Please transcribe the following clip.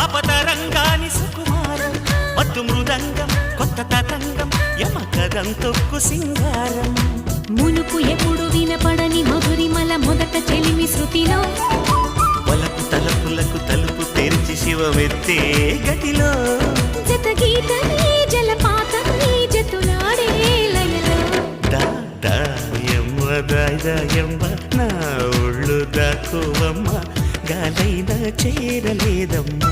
పాపతరంగాని సుకుమారం మత్తు మృదంగం కొత్త తరంగం యమకదం తొక్కు సింగారం. మునుపు ఎప్పుడు వినపడని మధురిమల మొదట చెలిమి శృతిలో? వలకు తలపులకు తలుపు తెరిచి శివమెత్తే గతిలో జత గీతని జలపాతని జతులాడే లయలో. దా దా నా ఒళ్ళు దాకోవమ్మ గాలైనా చేరలేదమ్మా.